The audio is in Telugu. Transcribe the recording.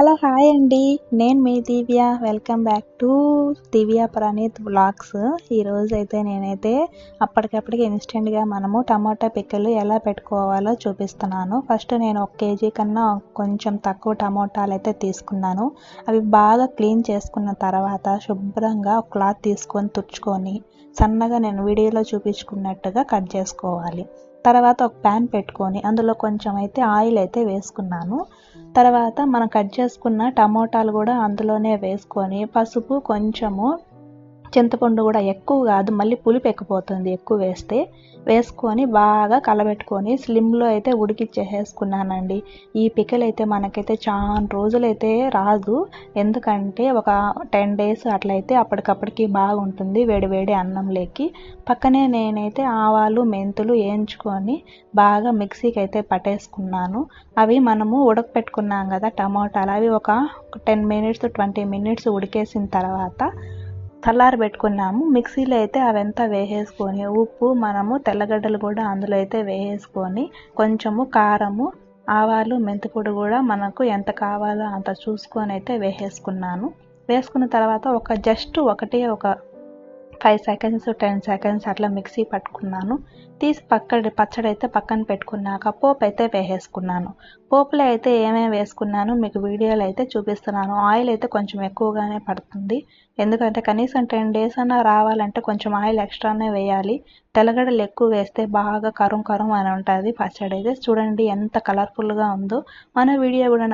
హలో హాయ్ అండి. నేను మీ Divya. Welcome back to Divya Praneeth blogs ఈరోజు అయితే నేనైతే అప్పటికప్పటికి ఇన్స్టెంట్గా మనము టమాటా పిక్కలు ఎలా పెట్టుకోవాలో చూపిస్తున్నాను. ఫస్ట్ నేను ఒక కేజీ కన్నా కొంచెం తక్కువ టమోటాలు అయితే తీసుకున్నాను. అవి బాగా క్లీన్ చేసుకున్న తర్వాత శుభ్రంగా క్లాత్ తీసుకొని తుడుచుకొని సన్నగా నేను వీడియోలో చూపించుకున్నట్టుగా కట్ చేసుకోవాలి. తర్వాత ఒక ప్యాన్ పెట్టుకొని అందులో కొంచెం అయితే ఆయిల్ అయితే వేసుకున్నాను. తర్వాత మనం కట్ చేసుకున్న టమోటాలు కూడా అందులోనే వేసుకొని పసుపు కొంచెము చింతపండు కూడా ఎక్కువ కాదు మళ్ళీ పులుపు ఎక్కిపోతుంది ఎక్కువ వేస్తే. వేసుకొని బాగా కలబెట్టుకొని స్లిమ్లో అయితే ఉడికిచ్చేసేసుకున్నానండి. ఈ పిక్కలు అయితే మనకైతే చాలా రోజులైతే రాదు. ఎందుకంటే ఒక టెన్ డేస్ అట్లయితే అప్పటికప్పటికి బాగుంటుంది వేడివేడి అన్నంలోకి. పక్కనే నేనైతే ఆవాలు మెంతులు వేయించుకొని బాగా మిక్సీకి అయితే పట్టేసుకున్నాను. అవి మనము ఉడకపెట్టుకున్నాం కదా టమాటాలు అవి ఒక టెన్ మినిట్స్ ట్వంటీ మినిట్స్ ఉడికేసిన తర్వాత చల్లారి పెట్టుకున్నాము. మిక్సీలో అయితే అవంతా వేసేసుకొని ఉప్పు మనము తెల్లగడ్డలు కూడా అందులో అయితే వేసేసుకొని కొంచెము కారము ఆవాలు మెంతిపొడి కూడా మనకు ఎంత కావాలో అంత చూసుకొని అయితే వేసేసుకున్నాను. వేసుకున్న తర్వాత ఒక జస్ట్ ఒకటే ఒక ఫైవ్ సెకండ్స్ టెన్ సెకండ్స్ అట్లా మిక్సీ పట్టుకున్నాను. తీసి పక్కడి పచ్చడి అయితే పక్కన పెట్టుకున్నాక పోపు అయితే వేసేసుకున్నాను. పోపులో అయితే ఏమేమి వేసుకున్నాను మీకు వీడియోలో అయితే చూపిస్తున్నాను. ఆయిల్ అయితే కొంచెం ఎక్కువగానే పడుతుంది. ఎందుకంటే కనీసం టెన్ డేస్ అన్నా రావాలంటే కొంచెం ఆయిల్ ఎక్స్ట్రానే వేయాలి. తెలగడలు ఎక్కువ వేస్తే బాగా కరం కరం అని ఉంటుంది పచ్చడి అయితే. చూడండి ఎంత కలర్ఫుల్గా ఉందో. మన వీడియో కూడా